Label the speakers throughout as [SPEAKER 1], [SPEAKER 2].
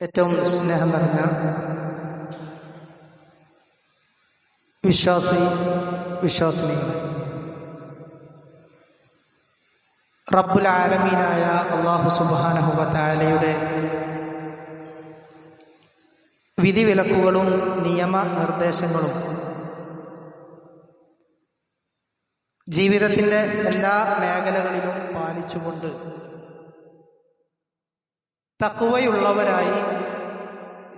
[SPEAKER 1] ഏറ്റവും സ്നേഹം നിറഞ്ഞ വിശ്വാസി വിശ്വാസിനികൾ റബ്ബുൽ ആലമീനായ അള്ളാഹു സുബാനഹുബ താലയുടെ വിധിവിലക്കുകളും നിയമ നിർദ്ദേശങ്ങളും ജീവിതത്തിന്റെ എല്ലാ മേഖലകളിലും പാലിച്ചുകൊണ്ട് തക്കുവയുള്ളവരായി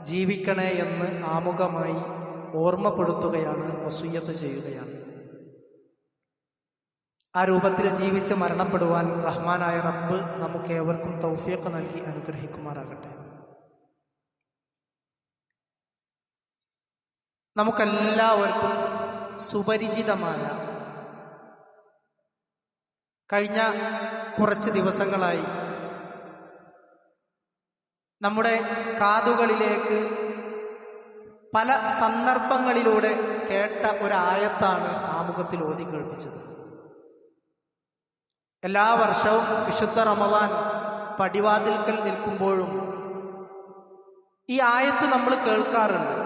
[SPEAKER 1] ജീവിക്കണേ എന്ന് ആമുഖമായി ഓർമ്മപ്പെടുത്തുകയാണ് വസൂയത്ത് ചെയ്യുകയാണ്. ആ രൂപത്തിൽ ജീവിച്ച് മരണപ്പെടുവാൻ റഹ്മാനായ റബ്ബ് നമുക്ക് ഏവർക്കും തൗഫിയൊക്കെ നൽകി അനുഗ്രഹിക്കുമാറാകട്ടെ. നമുക്കെല്ലാവർക്കും സുപരിചിതമായ കഴിഞ്ഞ കുറച്ച് ദിവസങ്ങളായി നമ്മുടെ കാതുകളിലേക്ക് പല സന്ദർഭങ്ങളിലൂടെ കേട്ട ഒരായത്താണ് ആമുഖത്തിൽ ഓതി കേൾപ്പിച്ചത്. എല്ലാ വർഷവും വിശുദ്ധ റമദാൻ പടിവാതിൽക്കൽ നിൽക്കുമ്പോഴും ഈ ആയത്ത് നമ്മൾ കേൾക്കാറുണ്ട്.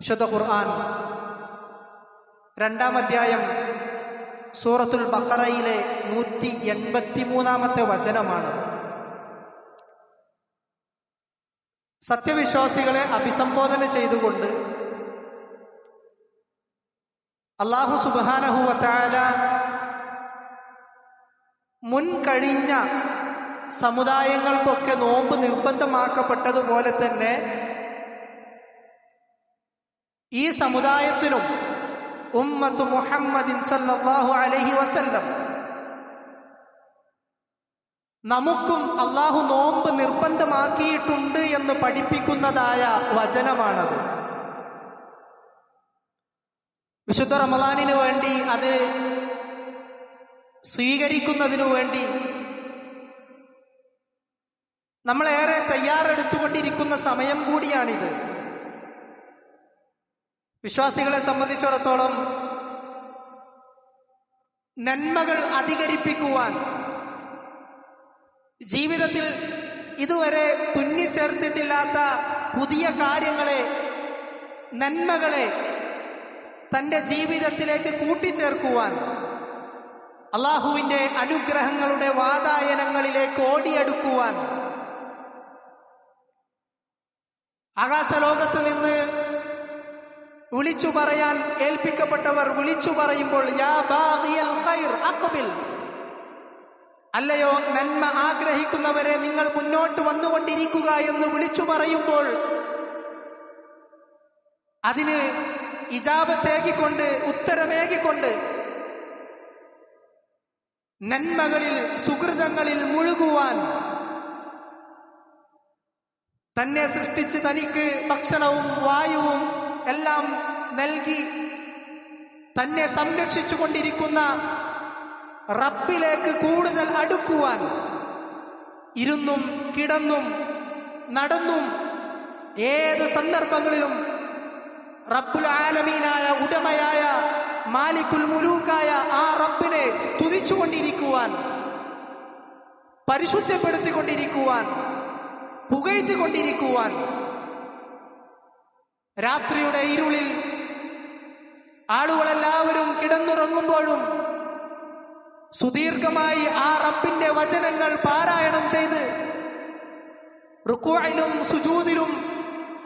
[SPEAKER 1] വിശുദ്ധ ഖുർആൻ രണ്ടാം അധ്യായം സൂറത്തുൽ ബക്കറയിലെ നൂറ്റി എൺപത്തിമൂന്നാമത്തെ വചനമാണ്. സത്യവിശ്വാസികളെ അഭിസംബോധന ചെയ്തുകൊണ്ട് അള്ളാഹു സുബാനഹുവത്താല മുൻകഴിഞ്ഞ സമുദായങ്ങൾക്കൊക്കെ നോമ്പ് നിർബന്ധമാക്കപ്പെട്ടതുപോലെ തന്നെ ഈ സമുദായത്തിനും ഉമ്മത്ത് മുഹമ്മദിൻ സല്ലല്ലാഹു അലൈഹി വസല്ലം നമുക്കും അള്ളാഹു നോമ്പ് നിർബന്ധമാക്കിയിട്ടുണ്ട് എന്ന് പഠിപ്പിക്കുന്നതായ വചനമാണത്. വിശുദ്ധ റമദാനിനു വേണ്ടി അത് സ്വീകരിക്കുന്നതിനു വേണ്ടി നമ്മളേറെ തയ്യാറെടുത്തുകൊണ്ടിരിക്കുന്ന സമയം കൂടിയാണിത്. വിശ്വാസികളെ സംബന്ധിച്ചിടത്തോളം നന്മകൾ അധികരിപ്പിക്കുവാൻ ജീവിതത്തിൽ ഇതുവരെ തുന്നിച്ചേർത്തിട്ടില്ലാത്ത പുതിയ കാര്യങ്ങളെ നന്മകളെ തന്റെ ജീവിതത്തിലേക്ക് കൂട്ടിച്ചേർക്കുവാൻ അള്ളാഹുവിന്റെ അനുഗ്രഹങ്ങളുടെ വാതായനങ്ങളിലേക്ക് ഓടിയെടുക്കുവാൻ ആകാശലോകത്ത് നിന്ന് വിളിച്ചു പറയാൻ ഏൽപ്പിക്കപ്പെട്ടവർ വിളിച്ചു പറയുമ്പോൾ യാ ബാഗിയൽ ഖൈർ അഖ്ബിൽ അല്ലയോ നന്മ ആഗ്രഹിക്കുന്നവരെ നിങ്ങൾ മുന്നോട്ട് വന്നുകൊണ്ടിരിക്കുക എന്ന് വിളിച്ചു പറയുമ്പോൾ അതിന് ഇജാപത്തേകിക്കൊണ്ട് ഉത്തരമേകിക്കൊണ്ട് നന്മകളിൽ സുഹൃതങ്ങളിൽ മുഴുകുവാൻ തന്നെ സൃഷ്ടിച്ച് തനിക്ക് ഭക്ഷണവും വായുവും എല്ലാം നൽകി തന്നെ സംരക്ഷിച്ചു കൊണ്ടിരിക്കുന്ന റബ്ബിലേക്ക് കൂടുതൽ അടുക്കുവാൻ ഇരുന്നും കിടന്നും നടന്നും ഏത് സന്ദർഭങ്ങളിലും റബ്ബുൽ ആലമീനായ ഉടമയായ മാലിക്കുൽ മുലൂക്കായ ആ റബ്ബിനെ സ്തുതിച്ചുകൊണ്ടിരിക്കുവാൻ പരിശുദ്ധപ്പെടുത്തിക്കൊണ്ടിരിക്കുവാൻ പുകഴ്ത്തിക്കൊണ്ടിരിക്കുവാൻ രാത്രിയുടെ ഇരുളിൽ ആളുകളെല്ലാവരും കിടന്നുറങ്ങുമ്പോഴും സുദീർഘമായി ആ റബ്ബിന്റെ വചനങ്ങൾ പാരായണം ചെയ്ത് റുക്കുവായിലും സുജൂതിലും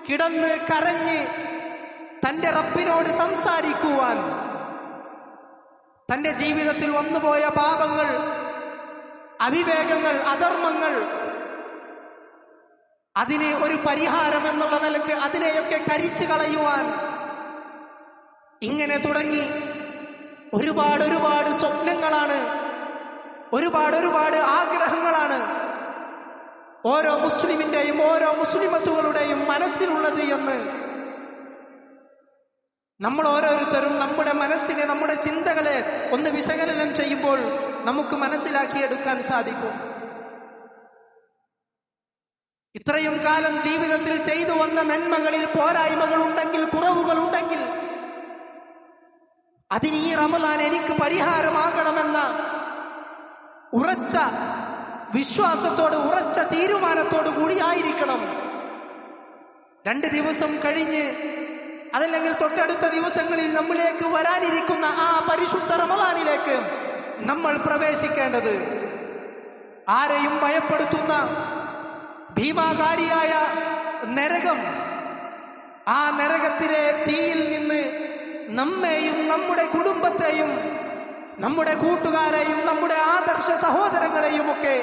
[SPEAKER 1] കിടന്ന് കരഞ്ഞ് തന്റെ റബ്ബിനോട് സംസാരിക്കുവാൻ തന്റെ ജീവിതത്തിൽ വന്നുപോയ പാപങ്ങൾ അവിവേകങ്ങൾ അധർമ്മങ്ങൾ അതിന് ഒരു പരിഹാരം എന്നുള്ള നിലയ്ക്ക് അതിനെയൊക്കെ കരിച്ചു കളയുവാൻ ഇങ്ങനെ തുടങ്ങി. ഒരുപാട് ഒരുപാട് സ്വപ്നങ്ങളാണ്. ഒരുപാട് ഒരുപാട് ആഗ്രഹങ്ങളാണ്. ഓരോ മുസ്ലിമിന്റെയും ഓരോ മുസ്ലിമത്തുകളുടെയും മനസ്സിലുള്ളത് എന്ന് നമ്മൾ ഓരോരുത്തരും നമ്മുടെ മനസ്സിനെ നമ്മുടെ ചിന്തകളെ ഒന്ന് വിശകലനം ചെയ്യുമ്പോൾ നമുക്ക് മനസ്സിലാക്കിയെടുക്കാൻ സാധിക്കും. ഇത്രയും കാലം ജീവിതത്തിൽ ചെയ്തു വന്ന നന്മകളിൽ പോരായ്മകളുണ്ടെങ്കിൽ കുറവുകളുണ്ടെങ്കിൽ അതിന് ഈ റമദാൻ എനിക്ക് പരിഹാരമാകണമെന്ന ഉറച്ച വിശ്വാസത്തോട് ഉറച്ച തീരുമാനത്തോടു കൂടിയായിരിക്കണം രണ്ട് ദിവസം കഴിഞ്ഞ് അതല്ലെങ്കിൽ തൊട്ടടുത്ത ദിവസങ്ങളിൽ നമ്മിലേക്ക് വരാനിരിക്കുന്ന ആ പരിശുദ്ധ റമദാനിലേക്ക് നമ്മൾ പ്രവേശിക്കേണ്ടത്. ആരെയും ഭയപ്പെടുത്തുന്ന ഭീമാകാരിയായ നരകം ആ നരകത്തിലെ തീയിൽ നിന്ന് നമ്മെയും നമ്മുടെ കുടുംബത്തെയും നമ്മുടെ കൂട്ടുകാരെയും നമ്മുടെ ആദർശ സഹോദരങ്ങളെയും ഒക്കെ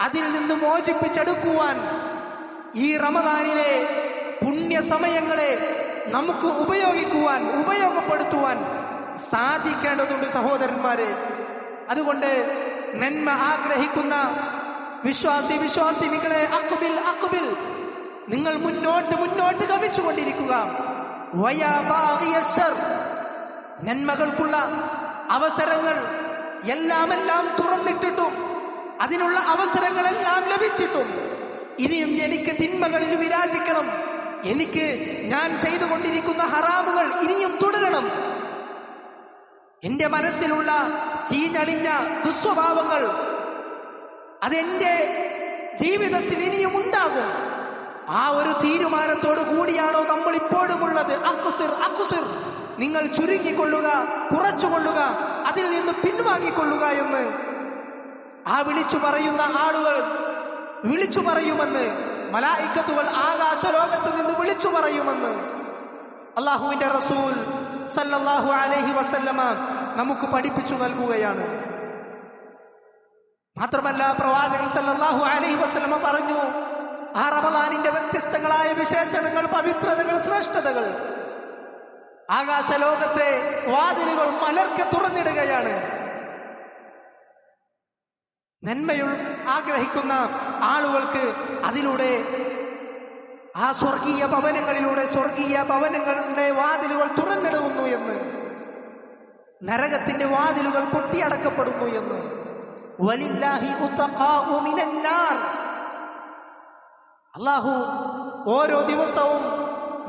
[SPEAKER 1] അതിൽ നിന്ന് മോചിപ്പിച്ചെടുക്കുവാൻ ഈ റമദാനിലെ പുണ്യ സമയങ്ങളെ നമുക്ക് ഉപയോഗിക്കുവാൻ ഉപയോഗപ്പെടുത്തുവാൻ സാധിക്കേണ്ടതുണ്ട് സഹോദരന്മാരെ അതുകൊണ്ട് നന്മ ആഗ്രഹിക്കുന്ന വിശ്വാസി വിശ്വാസിനികളെ അക്കുബിൽ അക്കുബിൽ നിങ്ങൾ മുന്നോട്ട് മുന്നോട്ട് ഗമിച്ചുകൊണ്ടിരിക്കുക. നന്മകൾക്കുള്ള അവസരങ്ങൾ എല്ലാം തുറന്നിട്ടിട്ടും അതിനുള്ള അവസരങ്ങളെല്ലാം ലഭിച്ചിട്ടും ഇനിയും എനിക്ക് തിന്മകളിൽ വിരാജിക്കണം. എനിക്ക് ഞാൻ ചെയ്തുകൊണ്ടിരിക്കുന്ന ഹറാമുകൾ ഇനിയും തുടരണം. എന്റെ മനസ്സിലുള്ള ചീഞ്ഞളിഞ്ഞ ദുസ്വഭാവങ്ങൾ അതെന്റെ ജീവിതത്തിൽ ഇനിയും ഉണ്ടാകും. ആ ഒരു തീരുമാനത്തോടു കൂടിയാണോ നമ്മൾ ഇപ്പോഴും ഉള്ളത് അക്കുസിർ അക്കുസിർ. നിങ്ങൾ ചുരുങ്ങിക്കൊള്ളുക കുറച്ചുകൊള്ളുക അതിൽ നിന്ന് പിൻവാങ്ങിക്കൊള്ളുക എന്ന് ആ വിളിച്ചു പറയുന്ന ആളുകൾ വിളിച്ചു പറയുമെന്ന് മലായിക്കത്തുകൾ ആകാശ ലോകത്ത് നിന്ന് വിളിച്ചു പറയുമെന്ന് അള്ളാഹുവിന്റെ റസൂൽ സല്ലല്ലാഹു അലൈഹി വസല്ലമ നമുക്ക് പഠിപ്പിച്ചു നൽകുകയാണ്. മാത്രമല്ല പ്രവാചകൻ സല്ലല്ലാഹു അലൈഹി വസല്ലമ പറഞ്ഞു ആ റമദാനിന്റെ വ്യത്യസ്തങ്ങളായ വിശേഷണങ്ങൾ പവിത്രതകൾ ശ്രേഷ്ഠതകൾ. ആകാശലോകത്തെ വാതിലുകൾ മലർക്കെ തുറന്നിടുകയാണ്. നന്മയുള്ള ആഗ്രഹിക്കുന്ന ആളുകൾക്ക് അതിലൂടെ ആ സ്വർഗീയ ഭവനങ്ങളിലൂടെ സ്വർഗീയ ഭവനങ്ങളുടെ വാതിലുകൾ തുറന്നിടുന്നു എന്ന് നരകത്തിന്റെ വാതിലുകൾ കൊട്ടിയടക്കപ്പെടുന്നു എന്ന്. വലില്ലാഹി ഉത്തഖാഉ മിനന്നാർ. അള്ളാഹു ഓരോ ദിവസവും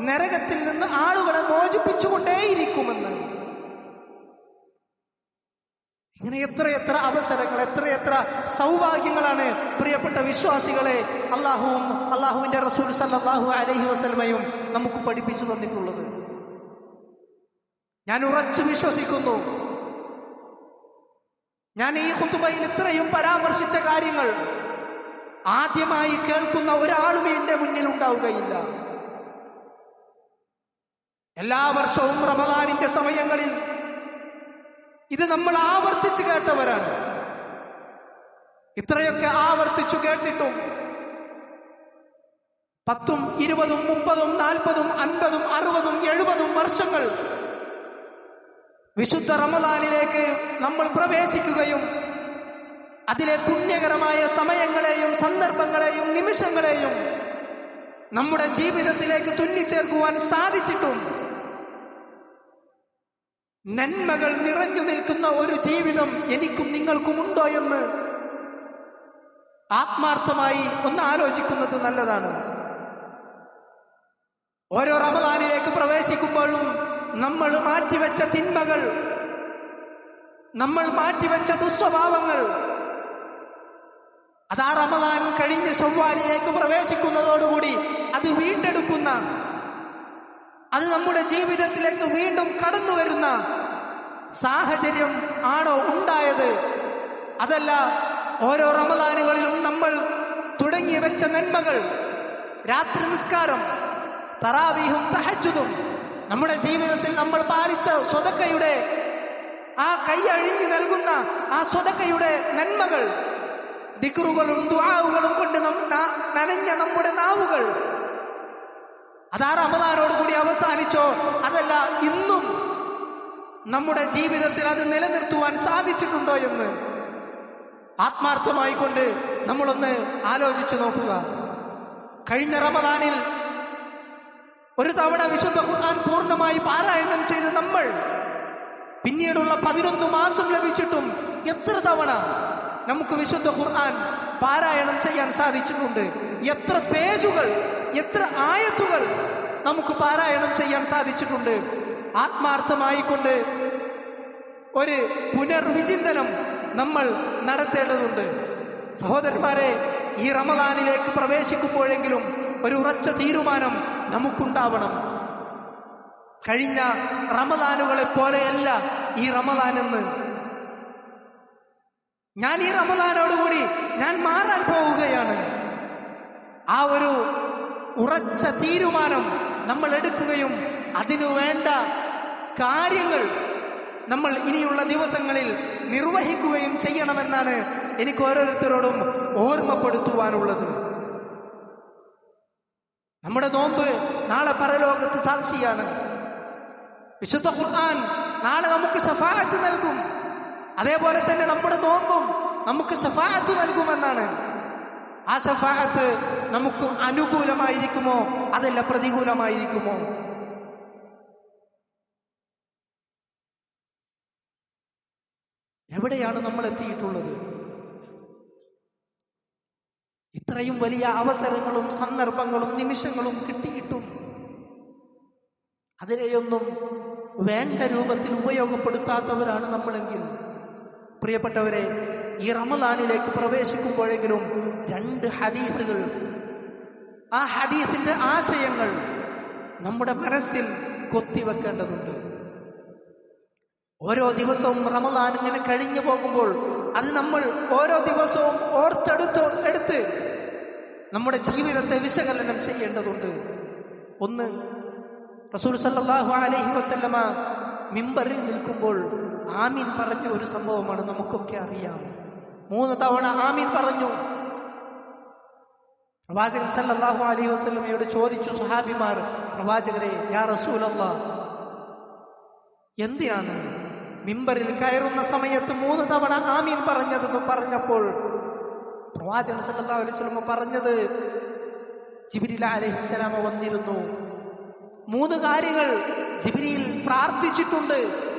[SPEAKER 1] നരകത്തിൽ നിന്ന് ആളുകളെ മോചിപ്പിച്ചുകൊണ്ടേയിരിക്കുമെന്ന്. ഇങ്ങനെ എത്ര എത്ര അവസരങ്ങൾ എത്ര എത്ര സൗഭാഗ്യങ്ങളാണ് പ്രിയപ്പെട്ട വിശ്വാസികളെ അള്ളാഹുവും അള്ളാഹുവിന്റെ റസൂൽ സല്ലാഹു അലഹി വസല്ലമയും നമുക്ക് പഠിപ്പിച്ചു തന്നിട്ടുള്ളത്. ഞാൻ ഉറച്ചു വിശ്വസിക്കുന്നു. ഞാൻ ഈ കുത്തുബയിൽ ഇത്രയും പരാമർശിച്ച കാര്യങ്ങൾ ആദ്യമായി കേൾക്കുന്ന ഒരാളും എന്റെ മുന്നിൽ ഉണ്ടാവുകയില്ല. എല്ലാ വർഷവും റമദാനിന്റെ സമയങ്ങളിൽ ഇത് നമ്മൾ ആവർത്തിച്ചു കേട്ടവരാണ്. ഇത്രയൊക്കെ ആവർത്തിച്ചു കേട്ടിട്ടും പത്തും ഇരുപതും മുപ്പതും നാൽപ്പതും അൻപതും അറുപതും എഴുപതും വർഷങ്ങൾ വിശുദ്ധ റമദാനിലേക്ക് നമ്മൾ പ്രവേശിക്കുകയും അതിലെ പുണ്യകരമായ സമയങ്ങളെയും സന്ദർഭങ്ങളെയും നിമിഷങ്ങളെയും നമ്മുടെ ജീവിതത്തിലേക്ക് തുന്നിച്ചേർക്കുവാൻ സാധിച്ചിട്ടും നന്മകൾ നിറഞ്ഞു നിൽക്കുന്ന ഒരു ജീവിതം എനിക്കും നിങ്ങൾക്കും ഉണ്ടോ എന്ന് ആത്മാർത്ഥമായി ഒന്ന് ആലോചിക്കുന്നത് നല്ലതാണ്. ഓരോ റമദാനിലേക്ക് പ്രവേശിക്കുമ്പോഴും നമ്മൾ മാറ്റിവെച്ച തിന്മകൾ നമ്മൾ മാറ്റിവെച്ച ദുസ്വഭാവങ്ങൾ അതാ റമദാൻ കഴിഞ്ഞ് ചൊവ്വാലിലേക്ക് പ്രവേശിക്കുന്നതോടുകൂടി അത് വീണ്ടെടുക്കുന്ന അത് നമ്മുടെ ജീവിതത്തിലേക്ക് വീണ്ടും കടന്നു വരുന്ന സാഹചര്യം ആണോ ഉണ്ടായത്? അതല്ല ഓരോ റമദാനുകളിലും നമ്മൾ തുടങ്ങി വെച്ച നന്മകൾ രാത്രി നിസ്കാരം തറാവീഹും തഹജുദും നമ്മുടെ ജീവിതത്തിൽ നമ്മൾ പാലിച്ച സ്വതക്കയുടെ ആ കൈ അഴിഞ്ഞു നൽകുന്ന ആ സ്വതക്കയുടെ നന്മകൾ ദിക്റുകളും ദുആവുകളും കൊണ്ട് നനഞ്ഞ നമ്മുടെ നാവുകൾ. അതാ റമദാനോട് കൂടി അവസാനിച്ചോ? അതല്ല ഇന്നും നമ്മുടെ ജീവിതത്തിൽ അത് നിലനിർത്തുവാൻ സാധിച്ചിട്ടുണ്ടോ എന്ന് ആത്മാർത്ഥമായി കൊണ്ട് നമ്മളൊന്ന് ആലോചിച്ചു നോക്കുക. കഴിഞ്ഞ റമദാനിൽ ഒരു തവണ വിശുദ്ധ ഖുർആൻ പൂർണമായി പാരായണം ചെയ്ത് നമ്മൾ പിന്നീടുള്ള പതിനൊന്ന് മാസം ലഭിച്ചിട്ടും എത്ര തവണ നമുക്ക് വിശുദ്ധ ഖുർആൻ പാരായണം ചെയ്യാൻ സാധിച്ചിട്ടുണ്ട്. എത്ര പേജുകൾ എത്ര ആയത്തുകൾ നമുക്ക് പാരായണം ചെയ്യാൻ സാധിച്ചിട്ടുണ്ട്. ആത്മാർത്ഥമായിക്കൊണ്ട് ഒരു പുനർവിചിന്തനം നമ്മൾ നടത്തേണ്ടതുണ്ട്. സഹോദരന്മാരെ ഈ റമദാനിലേക്ക് പ്രവേശിക്കുമ്പോഴെങ്കിലും ഒരു ഉറച്ച തീരുമാനം നമുക്കുണ്ടാവണം. കഴിഞ്ഞ റമദാനുകളെ പോലെയല്ല ഈ റമദാൻ എന്ന് ഞാൻ ഈ റമദാനോടുകൂടി ഞാൻ മാറാൻ പോവുകയാണ്. ആ ഒരു ഉറച്ച തീരുമാനം നമ്മൾ എടുക്കുകയും അതിനു വേണ്ട കാര്യങ്ങൾ നമ്മൾ ഇനിയുള്ള ദിവസങ്ങളിൽ നിർവഹിക്കുകയും ചെയ്യണമെന്നാണ് എനിക്ക് ഓരോരുത്തരോടും ഓർമ്മപ്പെടുത്തുവാനുള്ളത്. നമ്മുടെ നോമ്പ് നാളെ പരലോകത്ത് സാക്ഷിയാണ്. വിശുദ്ധ ഖുർആൻ നാളെ നമുക്ക് ഷഫാഅത്ത് നൽകും. അതേപോലെ തന്നെ നമ്മുടെ നോമ്പും നമുക്ക് സഫാഹത്ത് നൽകുമെന്നാണ്. ആ സഫാഹത്ത് നമുക്ക് അനുകൂലമായിരിക്കുമോ? അതല്ല പ്രതികൂലമായിരിക്കുമോ? എവിടെയാണ് നമ്മൾ എത്തിയിട്ടുള്ളത്? ഇത്രയും വലിയ അവസരങ്ങളും സന്ദർഭങ്ങളും നിമിഷങ്ങളും കിട്ടിയിട്ടും അതിനെയൊന്നും വേണ്ട രൂപത്തിൽ ഉപയോഗപ്പെടുത്താത്തവരാണ് നമ്മളെങ്കിൽ പ്രിയപ്പെട്ടവരെ ഈ റമദാനിലേക്ക് പ്രവേശിക്കുമ്പോഴെങ്കിലും രണ്ട് ഹദീസുകൾ ആ ഹദീസിന്റെ ആശയങ്ങൾ നമ്മുടെ മനസ്സിൽ കൊത്തിവെക്കേണ്ടതുണ്ട്. ഓരോ ദിവസവും റമദാൻ ഇങ്ങനെ കഴിഞ്ഞു പോകുമ്പോൾ അത് നമ്മൾ ഓരോ ദിവസവും ഓർത്തെടുത്ത് എടുത്ത് നമ്മുടെ ജീവിതത്തെ വിശകലനം ചെയ്യേണ്ടതുണ്ട്. ഒന്ന് റസൂൽ സല്ലാഹു അലഹി വസല്ലമ മിമ്പറിൽ നിൽക്കുമ്പോൾ ആമീൻ പറഞ്ഞ ഒരു സംഭവമാണ് നമുക്കൊക്കെ അറിയാം. മൂന്ന് തവണ ആമീൻ പറഞ്ഞു. പ്രവാചകൻ സല്ലാഹു അലൈഹി വസ്ലമയോട് ചോദിച്ചു സുഹാബിമാർ പ്രവാചകരെ യാ റസൂല എന്തിനാണ് മിമ്പറിൽ കയറുന്ന സമയത്ത് മൂന്ന് തവണ ആമീൻ പറഞ്ഞതെന്ന് പറഞ്ഞപ്പോൾ പ്രവാചകൻ സല്ലല്ലാഹു അലൈഹി സ്വലമ പറഞ്ഞത് ജിബ്രീൽ അലഹിസ്സലാമ വന്നിരുന്നു. മൂന്ന് കാര്യങ്ങൾ ജിബിരിയിൽ പ്രാർത്ഥിച്ചിട്ടുണ്ട്.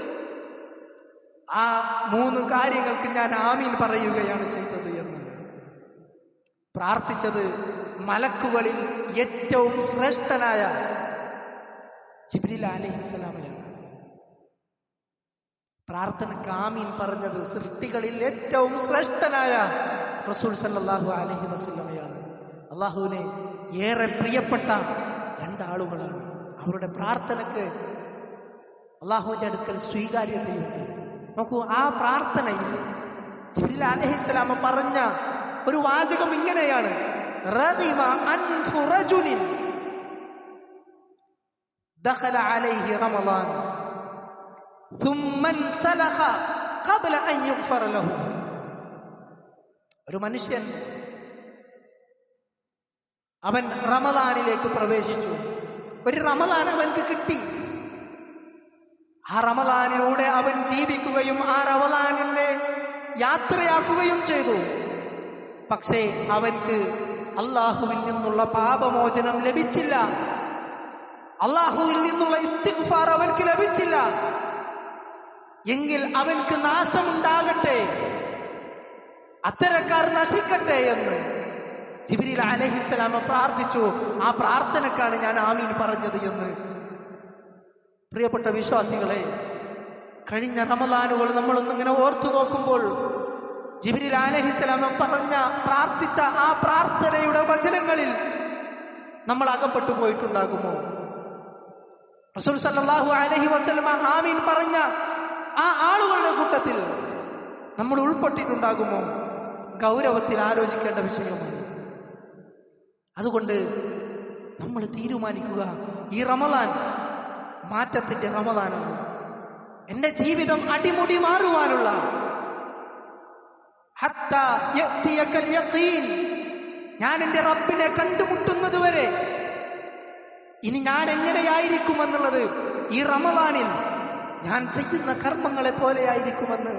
[SPEAKER 1] ആ മൂന്ന് കാര്യങ്ങൾക്ക് ഞാൻ ആമീൻ പറയുകയാണ് ചെയ്തത് എന്ന്. പ്രാർത്ഥിച്ചത് മലക്കുകളിൽ ഏറ്റവും ശ്രേഷ്ഠനായ ജിബ്രീൽ അലഹിസ്സലാമയാണ് പ്രാർത്ഥനക്ക് ആമീൻ പറഞ്ഞത് സൃഷ്ടികളിൽ ഏറ്റവും ശ്രേഷ്ഠനായ റസൂൽ സല്ലാഹു അലഹി വസ്ലമയാണ് അള്ളാഹുവിനെ ഏറെ പ്രിയപ്പെട്ട രണ്ടാളുകളാണ്. അവരുടെ പ്രാർത്ഥനക്ക് അള്ളാഹുവിന്റെ അടുക്കൽ സ്വീകാര്യതയുണ്ട്. നോക്കൂ ആ പ്രാർത്ഥനയിൽ ജിബ്രീൽ അലൈഹിസ്സലാമ പറഞ്ഞ ഒരു വാചകം ഇങ്ങനെയാണ് റദിമ അൻഫു റജുലിൻ ദഖല അലൈഹി റമളാൻ ثم انسلخ قبل ان يغفر له ഒരു മനുഷ്യൻ അവൻ റമദാനിലേക്ക് പ്രവേശിച്ചു ഒരു റമദാൻ അവൻക്ക് കിട്ടി ആ റമദാനിലൂടെ അവൻ ജീവിക്കുകയും ആ റമദാനിനെ യാത്രയാക്കുകയും ചെയ്തു. പക്ഷേ അവൻക്ക് അള്ളാഹുവിൽ നിന്നുള്ള പാപമോചനം ലഭിച്ചില്ല. അള്ളാഹുവിൽ നിന്നുള്ള ഇസ്തിഫാർ അവൻക്ക് ലഭിച്ചില്ല. എങ്കിൽ അവൻക്ക് നാശമുണ്ടാകട്ടെ. അത്തരക്കാർ നശിക്കട്ടെ എന്ന് ജിബിരിൽ അലഹിസ്സലാമ പ്രാർത്ഥിച്ചു. ആ പ്രാർത്ഥനക്കാണ് ഞാൻ ആമീൻ പറഞ്ഞത് എന്ന് പ്രിയപ്പെട്ട വിശ്വാസികളെ കഴിഞ്ഞ റമദാനുകൾ നമ്മളൊന്നിങ്ങനെ ഓർത്തു നോക്കുമ്പോൾ ജിബിരിൽ അലഹിസ്സലാമ പറഞ്ഞ പ്രാർത്ഥിച്ച ആ പ്രാർത്ഥനയുടെ വചനങ്ങളിൽ നമ്മൾ അകപ്പെട്ടു പോയിട്ടുണ്ടാകുമോ? റസൂൽ സല്ലല്ലാഹു അലൈഹി വസ്ലമ ആമീൻ പറഞ്ഞ ആ ആളുകളുടെ കൂട്ടത്തിൽ നമ്മൾ ഉൾപ്പെട്ടിട്ടുണ്ടാകുമോ? ഗൗരവത്തിൽ ആലോചിക്കേണ്ട വിഷയമാണ്. അതുകൊണ്ട് നമ്മൾ തീരുമാനിക്കുക ഈ റമദാൻ മാറ്റത്തിന്റെ റമദാനാണ് എന്റെ ജീവിതം അടിമുടി മാറുവാനുള്ള. ഞാൻ എന്റെ റബ്ബിനെ കണ്ടുമുട്ടുന്നത് വരെ ഇനി ഞാൻ എങ്ങനെയായിരിക്കുമെന്നുള്ളത് ഈ റമദാനിൽ ഞാൻ ചെയ്യുന്ന കർമ്മങ്ങളെ പോലെയായിരിക്കുമെന്ന്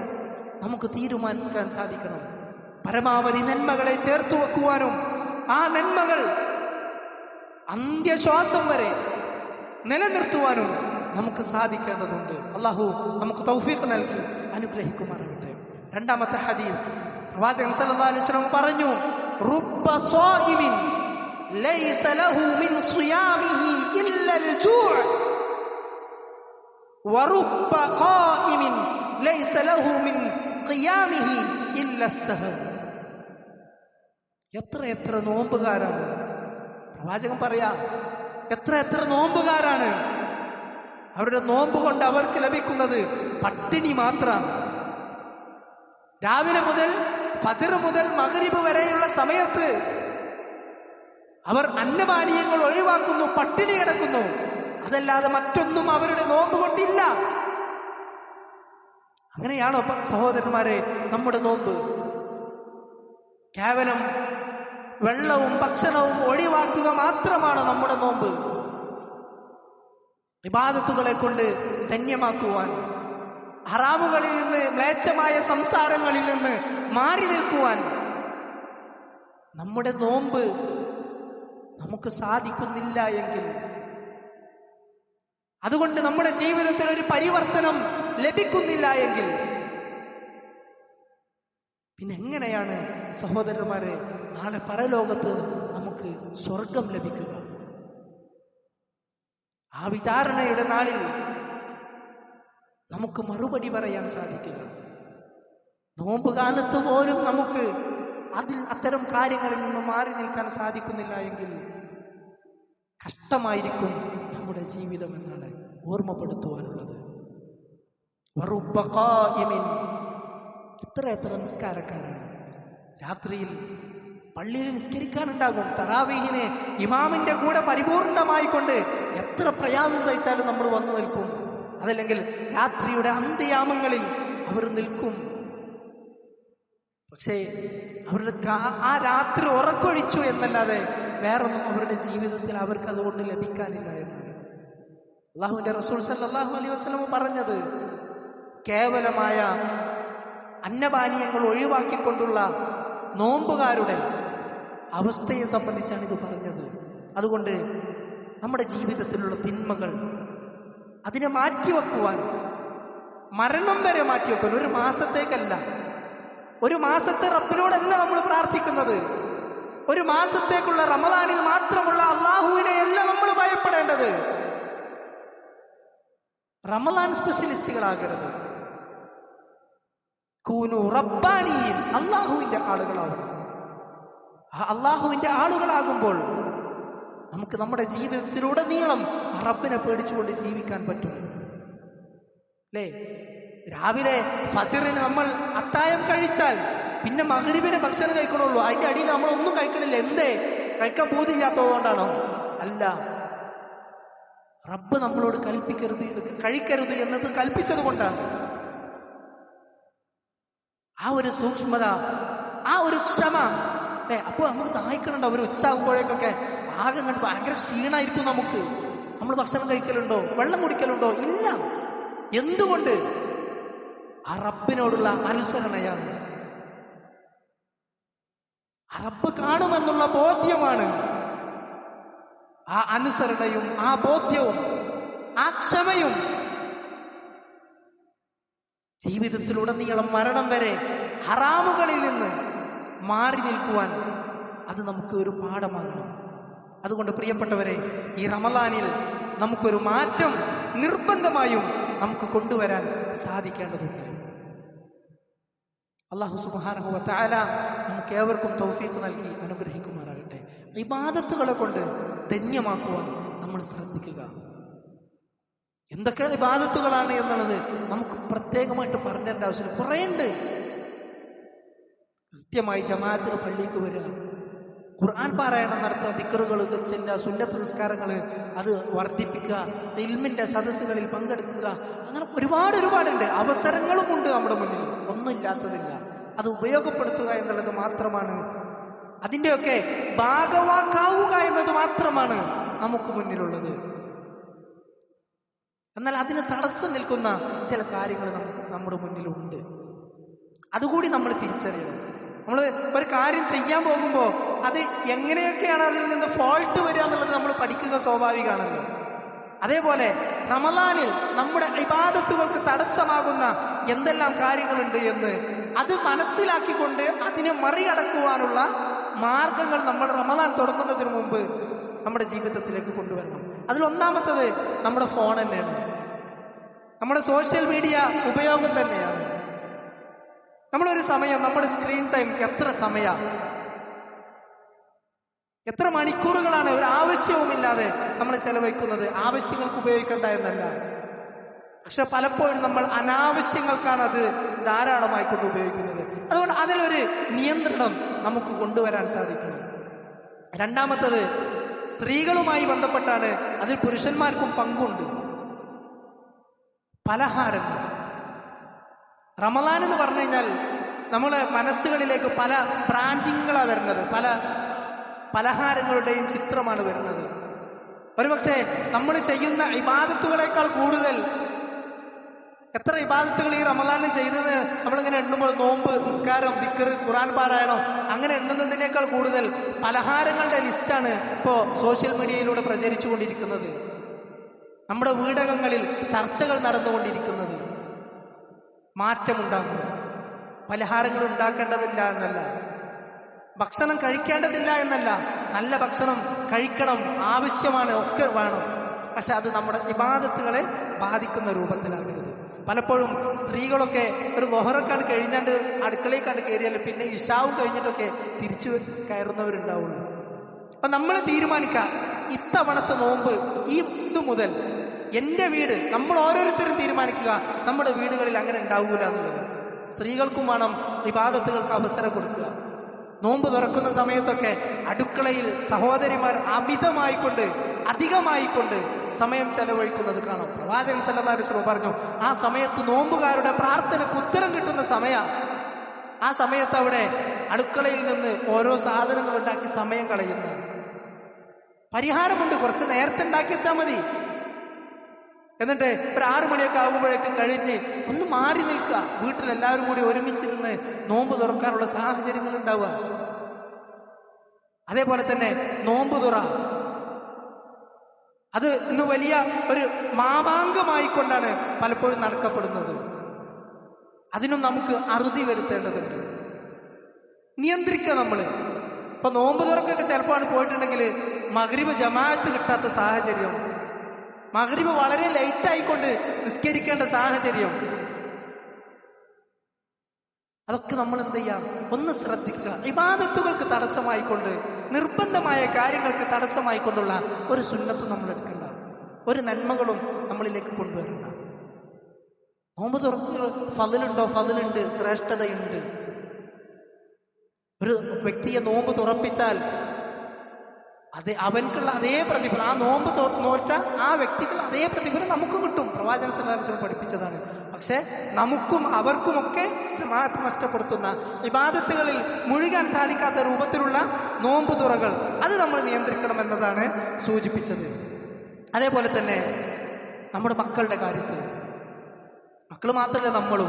[SPEAKER 1] നമുക്ക് തീരുമാനിക്കാൻ സാധിക്കണം പരമാവധി നന്മകളെ ചേർത്ത് വെക്കുവാനും ആ നന്മകൾ അന്ത്യശ്വാസം വരെ നിലനിർത്തുവാനും നമുക്ക് സാധിക്കേണ്ടതുണ്ട്. അള്ളാഹു നമുക്ക് തൗഫീഖ് നൽകി അനുഗ്രഹിക്കുമാറാകട്ടെ. രണ്ടാമത്തെ ഹദീസ്. പ്രവാചകൻ സല്ലല്ലാഹു അലൈഹി വസല്ലം പറഞ്ഞു റുബ്ബ സ്വായിമിൻ ലൈസ ലഹു മിൻ സിയാമിഹി ഇല്ലൽ ജൂഅ്. വറുബ്ബ ഖായിമിൻ ലൈസ ലഹു മിൻ ഖിയാമിഹി ഇല്ല സഹർ. എത്ര എത്ര നോമ്പുകാരാണ്. പ്രവാചകൻ പറയാ എത്ര എത്ര നോമ്പുകാരാണ്. അവരുടെ നോമ്പ് കൊണ്ട് അവർക്ക് ലഭിക്കുന്നത് പട്ടിണി മാത്രമാണ്. രാവിലെ മുതൽ ഫജർ മുതൽ മകരിബ് വരെയുള്ള സമയത്ത് അവർ അന്നപാനീയങ്ങൾ ഒഴിവാക്കുന്നു പട്ടിണി കിടക്കുന്നു. അതല്ലാതെ മറ്റൊന്നും അവരുടെ നോമ്പ് കൊണ്ടില്ല അങ്ങനെയാണോ സഹോദരന്മാരെ നമ്മുടെ നോമ്പ്? കേവലം വെള്ളവും ഭക്ഷണവും ഒഴിവാക്കുക മാത്രമാണ് നമ്മുടെ നോമ്പ്. വിവാദത്തുകളെ കൊണ്ട് ധന്യമാക്കുവാൻ ഹറാമുകളിൽ നിന്ന് മ്ലേച്ഛമായ സംസാരങ്ങളിൽ നിന്ന് മാറി നിൽക്കുവാൻ നമ്മുടെ നോമ്പ് നമുക്ക് സാധിക്കുന്നില്ല എങ്കിൽ അതുകൊണ്ട് നമ്മുടെ ജീവിതത്തിൽ ഒരു പരിവർത്തനം ലഭിക്കുന്നില്ല എങ്കിൽ പിന്നെ എങ്ങനെയാണ് സഹോദരന്മാരെ നാളെ പരലോകത്ത് നമുക്ക് സ്വർഗം ലഭിക്കുക. ആ വിചാരണയുടെ നാളിൽ നമുക്ക് മറുപടി പറയാൻ സാധിക്കുക. നോമ്പ് കാലത്ത് പോലും നമുക്ക് അതിൽ അത്തരം കാര്യങ്ങളിൽ നിന്ന് മാറി നിൽക്കാൻ സാധിക്കുന്നില്ല എങ്കിൽ കഷ്ടമായിരിക്കും നമ്മുടെ ജീവിതം എന്നാണ് ഓർമ്മപ്പെടുത്തുവാനുള്ളത്. എത്ര എത്ര നിസ്കാരക്കാരാണ്. രാത്രിയിൽ പള്ളിയിൽ നിസ്കരിക്കാനുണ്ടാകും. തറാവീഹിനെ ഇമാമിന്റെ കൂടെ പരിപൂർണമായി കൊണ്ട് എത്ര പ്രയാസം സഹിച്ചാലും നമ്മൾ വന്നു നിൽക്കും. അതല്ലെങ്കിൽ രാത്രിയുടെ അന്ത്യയാമങ്ങളിൽ അവർ നിൽക്കും. പക്ഷേ അവരുടെ ആ രാത്രി ഉറക്കൊഴിച്ചു എന്നല്ലാതെ വേറൊന്നും അവരുടെ ജീവിതത്തിൽ അവർക്ക് അതുകൊണ്ട് ലഭിക്കാനില്ല എന്നാണ്. അള്ളാഹുവിന്റെ റസൂൽ സല്ലല്ലാഹു അലൈഹി വസല്ലം പറഞ്ഞത് കേവലമായ അന്നപാനീയങ്ങൾ ഒഴിവാക്കിക്കൊണ്ടുള്ള നോമ്പുകാരുടെ അവസ്ഥയെ സംബന്ധിച്ചാണ് ഇത് പറഞ്ഞത്. അതുകൊണ്ട് നമ്മുടെ ജീവിതത്തിലുള്ള തിന്മകൾ അതിനെ മാറ്റിവെക്കുവാൻ മരണം വരെ മാറ്റിവെക്കുവാൻ ഒരു മാസത്തേക്കല്ല. ഒരു മാസത്തെ റബ്ബിനോടല്ല നമ്മൾ പ്രാർത്ഥിക്കുന്നത്. ഒരു മാസത്തേക്കുള്ള റമദാനിൽ മാത്രമുള്ള അള്ളാഹുവിനെയല്ല നമ്മൾ ഭയപ്പെടേണ്ടത്. റമദാൻ സ്പെഷ്യലിസ്റ്റുകളാകരുത്. കൂനു റബ്ബാനിയിൽ അള്ളാഹുവിന്റെ ആളുകളാവണം. ആ അള്ളാഹുവിന്റെ ആളുകളാകുമ്പോൾ നമുക്ക് നമ്മുടെ ജീവിതത്തിലുടനീളം നീളം റബ്ബിനെ പേടിച്ചുകൊണ്ട് ജീവിക്കാൻ പറ്റും. അല്ലേ രാവിലെ ഫജറിന് നമ്മൾ അത്തായം കഴിച്ചാൽ പിന്നെ മകരിവിനെ ഭക്ഷണം കഴിക്കണുള്ളൂ. അതിന്റെ അടിയിൽ നമ്മൾ ഒന്നും കഴിക്കണില്ല. എന്തേ? കഴിക്കാൻ ബോധില്ലാത്തതുകൊണ്ടാണോ അല്ല. റബ്ബ് നമ്മളോട് കൽപ്പിക്കരുത് കഴിക്കരുത് എന്നത് കൽപ്പിച്ചത് കൊണ്ടാണ് ആ ഒരു സൂക്ഷ്മത ആ ഒരു ക്ഷമ ഏ അപ്പൊ നമുക്ക് ദാഹിക്കണുണ്ടോ അവർ ഉച്ചാകുമ്പോഴേക്കൊക്കെ ആകെ കണ്ട് ഭയങ്കര ക്ഷീണായിരിക്കും നമുക്ക്. നമ്മൾ ഭക്ഷണം കഴിക്കലുണ്ടോ? വെള്ളം കുടിക്കലുണ്ടോ? ഇല്ല. എന്തുകൊണ്ട്? ആ റബ്ബിനോടുള്ള അനുസരണയാണ്. റബ്ബ് കാണുമെന്നുള്ള ബോധ്യമാണ്. ആ അനുസരണയും ആ ബോധ്യവും ആ ക്ഷമയും. ജീവിതത്തിലുടനീളം മരണം വരെ ഹറാമുകളിൽ നിന്ന് മാറി നിൽക്കുവാൻ അത് നമുക്ക് ഒരു പാഠമാകണം. അതുകൊണ്ട് പ്രിയപ്പെട്ടവരെ ഈ റമലാനിൽ നമുക്കൊരു മാറ്റം നിർബന്ധമായും നമുക്ക് കൊണ്ടുവരാൻ സാധിക്കേണ്ടതുണ്ട്. അള്ളാഹു സുബ്ഹാനഹു താല നമുക്ക് ഏവർക്കും തൗഫീഖ് നൽകി അനുഗ്രഹിക്കുമാറാകട്ടെ. ഇബാദത്തുകളെ കൊണ്ട് ധന്യമാക്കുവാൻ നമ്മൾ ശ്രദ്ധിക്കുക. എന്തൊക്കെ ഇബാദത്തുകളാണ് എന്നുള്ളത് നമുക്ക് പ്രത്യേകമായിട്ട് പറഞ്ഞേണ്ട ആവശ്യമില്ല. കുറേ ഉണ്ട് കൃത്യമായി ജമാഅത്തിന് പള്ളിക്ക് വരിക. ഖുർആൻ പാരായണം നടത്തുക തിക്കറുകൾ ചെല്ലുക സുന്നത്ത് നിസ്കാരങ്ങൾ അത് വർദ്ധിപ്പിക്കുക ഇൽമിന്റെ സദസ്സുകളിൽ പങ്കെടുക്കുക. അങ്ങനെ ഒരുപാട് ഒരുപാടുണ്ട്. അവസരങ്ങളും ഉണ്ട് നമ്മുടെ മുന്നിൽ. ഒന്നും ഇല്ലാത്തതില്ല അത് ഉപയോഗപ്പെടുത്തുക എന്നുള്ളത് മാത്രമാണ്. അതിന്റെയൊക്കെ ഭാഗവാക്കാവുക എന്നത് മാത്രമാണ് നമുക്ക് മുന്നിലുള്ളത്. എന്നാൽ അതിന് തടസ്സം നിൽക്കുന്ന ചില കാര്യങ്ങൾ നമുക്ക് നമ്മുടെ മുന്നിലുണ്ട്. അതുകൂടി നമ്മൾ തിരിച്ചറിയണം. നമ്മൾ ഒരു കാര്യം ചെയ്യാൻ പോകുമ്പോൾ അത് എങ്ങനെയൊക്കെയാണ് അതിൽ നിന്ന് ഫോൾട്ട് വരിക എന്നുള്ളത് നമ്മൾ പഠിക്കുക സ്വാഭാവികമാണല്ലോ. അതേപോലെ റമലാനിൽ നമ്മുടെ ഇബാദത്തുകൾക്ക് തടസ്സമാകുന്ന എന്തെല്ലാം കാര്യങ്ങളുണ്ട് എന്ന് അത് മനസ്സിലാക്കിക്കൊണ്ട് അതിനെ മറികടക്കുവാനുള്ള മാർഗങ്ങൾ നമ്മൾ റമലാൻ തുടങ്ങുന്നതിന് മുമ്പ് നമ്മുടെ ജീവിതത്തിലേക്ക് കൊണ്ടുവരണം. അതിൽ ഒന്നാമത്തത് നമ്മുടെ ഫോൺ തന്നെയാണ്. നമ്മുടെ സോഷ്യൽ മീഡിയ ഉപയോഗം തന്നെയാണ്. നമ്മളൊരു സമയം നമ്മുടെ സ്ക്രീൻ ടൈം എത്ര സമയ? എത്ര മണിക്കൂറുകളാണ് ഒരു ആവശ്യവുമില്ലാതെ നമ്മൾ ചെലവഴിക്കുന്നത്? ആവശ്യങ്ങൾക്ക് ഉപയോഗിക്കേണ്ട എന്നല്ല. പക്ഷെ പലപ്പോഴും നമ്മൾ അനാവശ്യങ്ങൾക്കാണ് അത് ധാരാളമായി കൊണ്ട് ഉപയോഗിക്കുന്നത്. അതുകൊണ്ട് അതിലൊരു നിയന്ത്രണം നമുക്ക് കൊണ്ടുവരാൻ സാധിക്കണം രണ്ടാമത്തത് സ്ത്രീകളുമായി ബന്ധപ്പെട്ടാണ് അതിൽ പുരുഷന്മാർക്കും പങ്കുണ്ട്. പലഹാരങ്ങൾ. റമദാൻ എന്ന് പറഞ്ഞു കഴിഞ്ഞാൽ നമ്മളെ മനസ്സുകളിലേക്ക് പല ബ്രാൻഡിങ്ങുകളാണ് വരുന്നത്. പല പലഹാരങ്ങളുടെയും ചിത്രമാണ് വരുന്നത്. ഒരുപക്ഷെ നമ്മൾ ചെയ്യുന്ന ഇബാദത്തുകളെക്കാൾ കൂടുതൽ എത്ര ഇബാദത്തുകൾ ഈ റമദാനിൽ ചെയ്തത് നമ്മളിങ്ങനെ എണ്ണുമ്പോൾ നോമ്പ് നിസ്കാരം ദിക്കർ ഖുറാൻ പാരായണം അങ്ങനെ എണ്ണുന്നതിനേക്കാൾ കൂടുതൽ പലഹാരങ്ങളുടെ ലിസ്റ്റാണ് ഇപ്പോൾ സോഷ്യൽ മീഡിയയിലൂടെ പ്രചരിച്ചുകൊണ്ടിരിക്കുന്നത്. നമ്മുടെ വീടകങ്ങളിൽ ചർച്ചകൾ നടന്നുകൊണ്ടിരിക്കുന്നത്. മാറ്റമുണ്ടാകുന്നു പലഹാരങ്ങൾ ഉണ്ടാക്കേണ്ടതില്ല എന്നല്ല. ഭക്ഷണം കഴിക്കേണ്ടതില്ല എന്നല്ല. നല്ല ഭക്ഷണം കഴിക്കണം ആവശ്യമാണ് ഒക്കെ വേണം. പക്ഷെ അത് നമ്മുടെ വിവാദത്തുകളെ ബാധിക്കുന്ന രൂപത്തിലാകരുത്. പലപ്പോഴും സ്ത്രീകളൊക്കെ ഒരു ലൊഹറക്കാണ് കഴിഞ്ഞാണ്ട് അടുക്കളയിലേക്കാണ് കയറിയാൽ പിന്നെ ഇഷാവും കഴിഞ്ഞിട്ടൊക്കെ തിരിച്ചു കയറുന്നവരുണ്ടാവുള്ളൂ. അപ്പൊ നമ്മൾ തീരുമാനിക്കാം ഇത്തവണത്തെ നോമ്പ് ഈ ഇത് മുതൽ എന്റെ വീട് നമ്മൾ ഓരോരുത്തരും തീരുമാനിക്കുക നമ്മുടെ വീടുകളിൽ അങ്ങനെ ഉണ്ടാവൂല എന്നുള്ളത്. സ്ത്രീകൾക്കും വേണം വിവാദത്തുകൾക്ക് അവസരം കൊടുക്കുക. നോമ്പ് തുറക്കുന്ന സമയത്തൊക്കെ അടുക്കളയിൽ സഹോദരിമാർ അമിതമായിക്കൊണ്ട് അധികമായിക്കൊണ്ട് സമയം ചെലവഴിക്കുന്നത് കാണാം. പ്രവാചകൻ സല്ലാസ്ലം പറഞ്ഞു ആ സമയത്ത് നോമ്പുകാരുടെ പ്രാർത്ഥനയ്ക്ക് ഉത്തരം കിട്ടുന്ന സമയ. ആ സമയത്ത് അവിടെ അടുക്കളയിൽ നിന്ന് ഓരോ സാധനങ്ങൾ ഉണ്ടാക്കി സമയം കളയുന്നു. പരിഹാരമുണ്ട് കുറച്ച് നേരത്തെ ഉണ്ടാക്കി വെച്ചാൽ മതി. എന്നിട്ട് ഒരു ആറു മണിയൊക്കെ ആകുമ്പോഴേക്കും കഴിഞ്ഞ് ഒന്ന് മാറി നിൽക്കുക. വീട്ടിൽ എല്ലാവരും കൂടി ഒരുമിച്ചിരുന്ന് നോമ്പ് തുറക്കാനുള്ള സാഹചര്യങ്ങൾ ഉണ്ടാവുക. അതേപോലെ തന്നെ നോമ്പ് തുറ. അത് ഇന്ന് വലിയ ഒരു മാമാങ്കമായി കൊണ്ടാണ് പലപ്പോഴും നടക്കപ്പെടുന്നത്. അതിനും നമുക്ക് അറുതി വരുത്തേണ്ടതുണ്ട്. നിയന്ത്രിക്കുക നമ്മൾ ഇപ്പൊ നോമ്പ് തുറക്കൊക്കെ ചിലപ്പോൾ പോയിട്ടുണ്ടെങ്കിൽ മകരിവ് ജമാഅത്ത് കിട്ടാത്ത സാഹചര്യം മകരിബ് വളരെ ലൈറ്റ് ആയിക്കൊണ്ട് നിസ്കരിക്കേണ്ട സാഹചര്യം. അതൊക്കെ നമ്മൾ എന്ത് ചെയ്യാം? ഒന്ന് ശ്രദ്ധിക്കുക. ഇബാദത്തുകൾക്ക് തടസ്സമായിക്കൊണ്ട് നിർബന്ധമായ കാര്യങ്ങൾക്ക് തടസ്സമായിക്കൊണ്ടുള്ള ഒരു സുന്നത്ത് നമ്മൾ എടുക്കണ്ട. ഒരു നന്മകളും നമ്മളിലേക്ക് കൊണ്ടുവരണ്ട. നോമ്പ് തുറക്കുക ഫതിലുണ്ടോ? ഫതിലുണ്ട് ശ്രേഷ്ഠതയുണ്ട്. ഒരു വ്യക്തിയെ നോമ്പ് തുറപ്പിച്ചാൽ അത് അവൻക്കുള്ള അതേ പ്രതിഫലം ആ നോമ്പ് നോറ്റ ആ വ്യക്തികൾ അതേ പ്രതിഫലം നമുക്ക് കിട്ടും. പ്രവാചന സല്ലാസ്വലം പഠിപ്പിച്ചതാണ്. പക്ഷെ നമുക്കും അവർക്കുമൊക്കെ ജമാഅത്ത് നഷ്ടപ്പെടുത്തുന്ന വിവാദത്തുകളിൽ മുഴുകാൻ സാധിക്കാത്ത രൂപത്തിലുള്ള നോമ്പ് തുറകൾ അത് നമ്മൾ നിയന്ത്രിക്കണം എന്നതാണ് സൂചിപ്പിച്ചത്. അതേപോലെ തന്നെ നമ്മുടെ മക്കളുടെ കാര്യത്തിൽ. മക്കൾ മാത്രമല്ല നമ്മളും.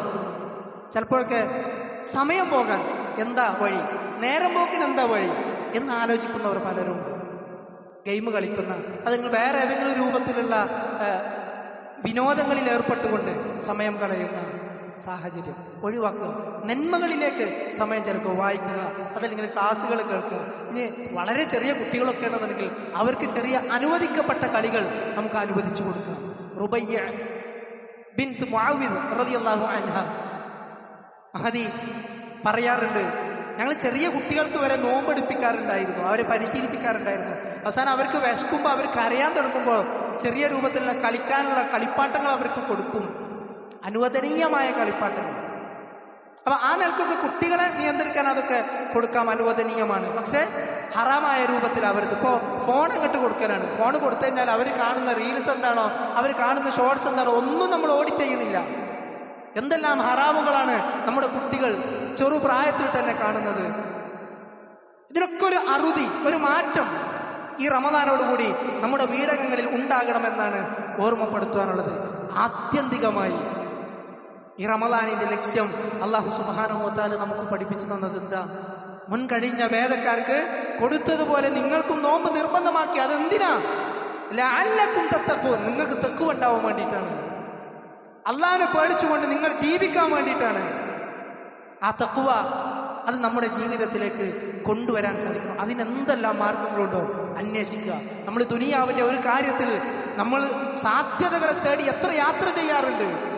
[SPEAKER 1] ചിലപ്പോഴൊക്കെ സമയം പോകാൻ എന്താ വഴി? നേരം പോക്കിന് എന്താ വഴി? എന്ന് ആലോചിക്കുന്നവർ പലരും ഗെയിം കളിക്കുന്ന അല്ലെങ്കിൽ വേറെ ഏതെങ്കിലും രൂപത്തിലുള്ള വിനോദങ്ങളിൽ ഏർപ്പെട്ടുകൊണ്ട് സമയം കളയുന്ന സാഹചര്യം. ഒഴിവാക്കുക. നന്മകളിലേക്ക് സമയം ചെലുക്കുക. വായിക്കുക. അതല്ലെങ്കിൽ ക്ലാസ്സുകൾ കേൾക്കുക. ഇനി വളരെ ചെറിയ കുട്ടികളൊക്കെ ആണെന്നുണ്ടെങ്കിൽ അവർക്ക് ചെറിയ അനുവദിക്കപ്പെട്ട കളികൾ നമുക്ക് അനുവദിച്ചു കൊടുക്കാം. റുബയ്യ ബിൻ റളിയല്ലാഹു അൻഹ. മഹദി പറയാറുണ്ട് ഞങ്ങൾ ചെറിയ കുട്ടികൾക്ക് വരെ നോമ്പെടുപ്പിക്കാറുണ്ടായിരുന്നു അവരെ പരിശീലിപ്പിക്കാറുണ്ടായിരുന്നു. അവസാനം അവർക്ക് വിശക്കുമ്പോൾ അവർ കരയാൻ തുടങ്ങുമ്പോൾ ചെറിയ രൂപത്തിലുള്ള കളിക്കാനുള്ള കളിപ്പാട്ടങ്ങൾ അവർക്ക് കൊടുക്കും. അനുവദനീയമായ കളിപ്പാട്ടങ്ങൾ. അപ്പൊ ആ നിലക്കൊക്കെ കുട്ടികളെ നിയന്ത്രിക്കാൻ അതൊക്കെ കൊടുക്കാം അനുവദനീയമാണ്. പക്ഷെ ഹറാമായ രൂപത്തിൽ അവരത് ഇപ്പോ ഫോൺ അങ്ങോട്ട് കൊടുക്കലാണ്. ഫോൺ കൊടുത്തു കഴിഞ്ഞാൽ അവർ കാണുന്ന റീൽസ് എന്താണോ അവർ കാണുന്ന ഷോർട്സ് എന്താണോ ഒന്നും നമ്മൾ ഓടി ചെയ്യുന്നില്ല. എന്തെല്ലാം ഹറാമുകളാണ് നമ്മുടെ കുട്ടികൾ ചെറുപ്രായത്തിൽ തന്നെ കാണുന്നത്. ഇതിനൊക്കെ ഒരു അറുതി ഒരു മാറ്റം. ഈ റമദാനോടുകൂടി നമ്മുടെ വീടകങ്ങളിൽ ഉണ്ടാകണമെന്നാണ് ഓർമ്മപ്പെടുത്തുവാനുള്ളത് ആത്യന്തികമായി ഈ റമദാനിന്റെ ലക്ഷ്യം അള്ളാഹു സുബാനുമോത്താൽ നമുക്ക് പഠിപ്പിച്ചു തന്നത് എന്താ? മുൻകഴിഞ്ഞ വേദക്കാർക്ക് കൊടുത്തതുപോലെ നിങ്ങൾക്കും നോമ്പ് നിർബന്ധമാക്കി അതെന്തിനാ? ലാലക്കും തത്തക്കോ നിങ്ങൾക്ക് തെക്കുവുണ്ടാവാൻ വേണ്ടിയിട്ടാണ്. അള്ളാഹിനെ പേടിച്ചുകൊണ്ട് നിങ്ങൾ ജീവിക്കാൻ വേണ്ടിയിട്ടാണ്. ആ തക്കുവ അത് നമ്മുടെ ജീവിതത്തിലേക്ക് കൊണ്ടുവരാൻ ശ്രമിക്കണം. അതിനെന്തെല്ലാം മാർഗങ്ങളുണ്ടോ അന്വേഷിക്കുക. നമ്മൾ ദുനിയാവിന്റെ ഒരു കാര്യത്തിൽ നമ്മൾ സാധ്യതകളെ തേടി എത്ര യാത്ര ചെയ്യാറുണ്ട്?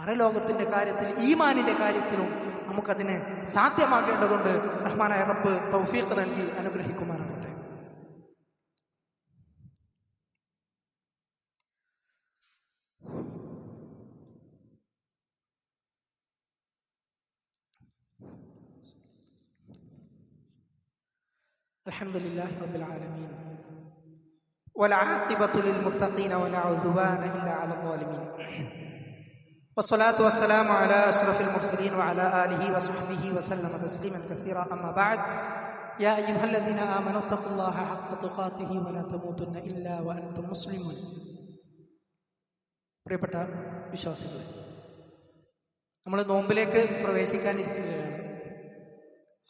[SPEAKER 1] പരലോകത്തിന്റെ കാര്യത്തിൽ ഈമാനിന്റെ കാര്യത്തിലും നമുക്കതിനെ സാധ്യമാക്കേണ്ടതുണ്ട് റഹ്മാനായ റബ്ബ് തൗഫീഖ് നൽകി അനുഗ്രഹിക്കുമാറാകട്ടെ الحمد لله رب العالمين والعاقبة للمتقين ولا عدوان إلا على الظالمين والصلاة والسلام على أشرف المرسلين وعلى آله وصحبه وسلم تسليما كثيرا أما بعد يا أيها الذين آمنوا اتقوا الله حق تقاته ولا تموتن إلا وأنتم مسلمون പ്രിയപ്പെട്ട വിശ്വാസികളെ നമ്മൾ നോമ്പിലേക്ക് പ്രവേശിക്കാനിരിക്കുകയാണ്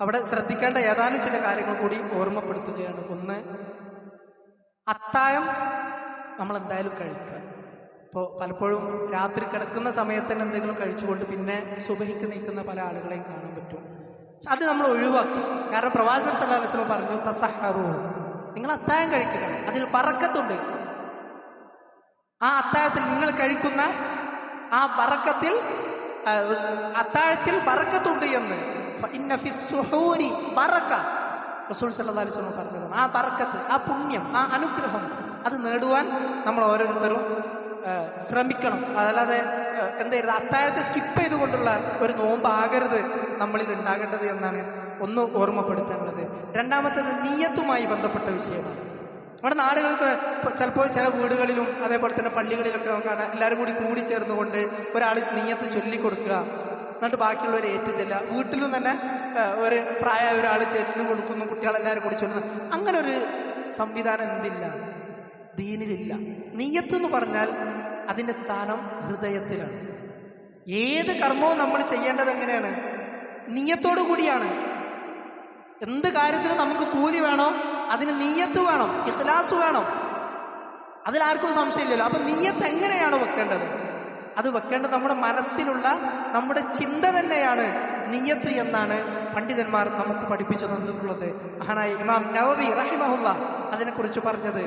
[SPEAKER 1] അവിടെ ശ്രദ്ധിക്കേണ്ട ഏതാനും ചില കാര്യങ്ങൾ കൂടി ഓർമ്മപ്പെടുത്തുകയാണ്. ഒന്ന് അത്താഴം നമ്മൾ എന്തായാലും കഴിക്കുക. ഇപ്പോൾ പലപ്പോഴും രാത്രി കിടക്കുന്ന സമയത്ത് തന്നെ എന്തെങ്കിലും കഴിച്ചുകൊണ്ട് പിന്നെ സുബഹിക്ക് നിൽക്കുന്ന പല ആളുകളെയും കാണാൻ പറ്റും. അത് നമ്മൾ ഒഴിവാക്കി കാരണം പ്രവാചകർ വസല്ലം പറഞ്ഞു തസഹറു. നിങ്ങൾ അത്താഴം കഴിക്കുക. അതിൽ പറക്കത്തുണ്ട് ആ അത്താഴത്തിൽ നിങ്ങൾ കഴിക്കുന്ന ആ പറക്കത്തിൽ അത്താഴത്തിൽ പറക്കത്തുണ്ട് എന്ന്. ബറക്ക റസൂൽ അലൈഹി ആ പറക്കത്ത് ആ പുണ്യം ആ അനുഗ്രഹം അത് നേടുവാൻ നമ്മൾ ഓരോരുത്തരും ശ്രമിക്കണം. അതല്ലാതെ എന്താ അത്താഴത്തെ സ്കിപ്പ് ചെയ്തുകൊണ്ടുള്ള ഒരു നോമ്പാകരുത് നമ്മളിൽ ഉണ്ടാകേണ്ടത് എന്നാണ് ഒന്ന് ഓർമ്മപ്പെടുത്തേണ്ടത്. രണ്ടാമത്തേത് നീയത്തുമായി ബന്ധപ്പെട്ട വിഷയമാണ്. നമ്മുടെ നാടുകൾക്ക് ചിലപ്പോൾ ചില വീടുകളിലും അതേപോലെ തന്നെ പള്ളികളിലൊക്കെ കാണാം എല്ലാവരും കൂടി കൂടി ചേർന്നുകൊണ്ട് ഒരാൾ നീയത്ത് ചൊല്ലിക്കൊടുക്കുക എന്നിട്ട് ബാക്കിയുള്ളവർ ഏറ്റു ചെല്ലുക വീട്ടിലും തന്നെ ഒരു പ്രായമായ ഒരാൾ ചേറ്റിന് കൊടുക്കുന്നു കുട്ടികളെല്ലാവരും കൂടി ചൊല്ലുന്നു അങ്ങനെ ഒരു സംവിധാനം എന്തില്ല? ദീനിലില്ല. നീയത്ത് എന്ന് പറഞ്ഞാൽ അതിന്റെ സ്ഥാനം ഹൃദയത്തിലാണ്. ഏത് കർമ്മവും നമ്മൾ ചെയ്യേണ്ടത് എങ്ങനെയാണ്? നീയത്തോടു കൂടിയാണ്. എന്ത് കാര്യത്തിനും നമുക്ക് കൂലി വേണോ? അതിന് നീയത്ത് വേണം ഇഖ്ലാസ് വേണം. അതിലാർക്കും സംശയമില്ലല്ലോ. അപ്പൊ നീയത്ത് എങ്ങനെയാണ് വെക്കേണ്ടത്? അത് വെക്കേണ്ടത് നമ്മുടെ മനസ്സിലുള്ള നമ്മുടെ ചിന്ത തന്നെയാണ്. നീയത്ത് എന്നാണ് പണ്ഡിതന്മാർ നമുക്ക് പഠിപ്പിച്ചു തന്നിട്ടുള്ളത് മഹാനായ ഇമാം നവബി റഹിമഹുല്ല അതിനെക്കുറിച്ച് പറഞ്ഞത്.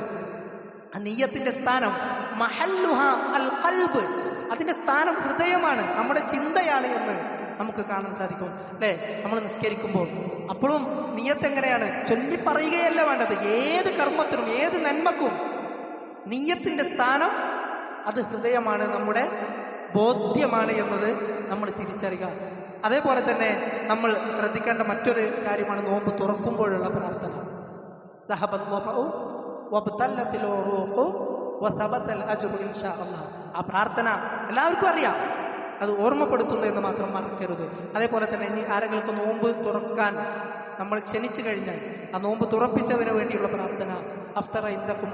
[SPEAKER 1] നീയത്തിന്റെ സ്ഥാനം മഹല്ലുഹ അൽ കൽബ് അതിന്റെ സ്ഥാനം ഹൃദയമാണ് നമ്മുടെ ചിന്തയാണ് എന്ന് നമുക്ക് കാണാൻ സാധിക്കും. അല്ലെ? നമ്മൾ നിസ്കരിക്കുമ്പോൾ. അപ്പോഴും നീയത്ത് എങ്ങനെയാണ്? ചൊല്ലി പറയുകയല്ല വേണ്ടത്. ഏത് കർമ്മത്തിനും ഏത് നന്മക്കും നീയത്തിന്റെ സ്ഥാനം അത് ഹൃദയമാണ് നമ്മുടെ ബോധ്യമാണ് എന്നത് നമ്മൾ തിരിച്ചറിയുക. അതേപോലെ തന്നെ നമ്മൾ ശ്രദ്ധിക്കേണ്ട മറ്റൊരു കാര്യമാണ് നോമ്പ് തുറക്കുമ്പോഴുള്ള പ്രാർത്ഥന. ആ പ്രാർത്ഥന എല്ലാവർക്കും അറിയാം. അത് ഓർമ്മപ്പെടുത്തുന്നു എന്ന് മാത്രം മറക്കരുത്. അതേപോലെ തന്നെ ഇനി ആരെങ്കിലും നോമ്പ് തുറക്കാൻ നമ്മൾ ക്ഷണിച്ചു കഴിഞ്ഞാൽ ആ നോമ്പ് തുറപ്പിച്ചവന് വേണ്ടിയുള്ള പ്രാർത്ഥന. അഫ്തറ ഇന്ദക്കും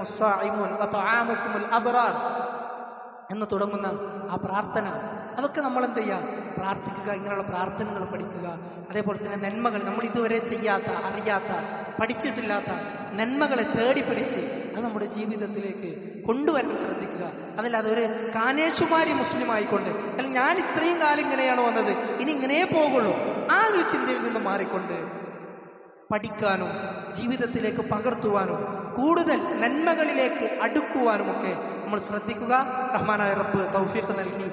[SPEAKER 1] എന്ന് തുടങ്ങുന്ന ആ പ്രാർത്ഥന. അതൊക്കെ നമ്മൾ എന്ത് ചെയ്യുക പ്രാർത്ഥിക്കുക ഇങ്ങനെയുള്ള പ്രാർത്ഥനകൾ പഠിക്കുക. അതേപോലെ തന്നെ നന്മകൾ നമ്മൾ ഇതുവരെ ചെയ്യാത്ത അറിയാത്ത പഠിച്ചിട്ടില്ലാത്ത നന്മകളെ തേടി പിടിച്ച് അത് നമ്മുടെ ജീവിതത്തിലേക്ക് കൊണ്ടുവരാൻ ശ്രദ്ധിക്കുക. അതല്ലാതെ ഒരു കാനേശുമാരി മുസ്ലിം ആയിക്കൊണ്ട് അല്ലെങ്കിൽ ഞാൻ ഇത്രയും കാലം ഇങ്ങനെയാണ് വന്നത് ഇനി ഇങ്ങനെ പോകുള്ളൂ. ആ ഒരു ചിന്തയിൽ നിന്ന് മാറിക്കൊണ്ട് പഠിക്കാനും ജീവിതത്തിലേക്ക് പകർത്തുവാനും കൂടുതൽ നന്മകളിലേക്ക് അടുക്കുവാനുമൊക്കെ നമ്മൾ ശ്രദ്ധിക്കുക. റഹ്മാനായ റബ്ബ് തൗഫീഖ് നൽകി.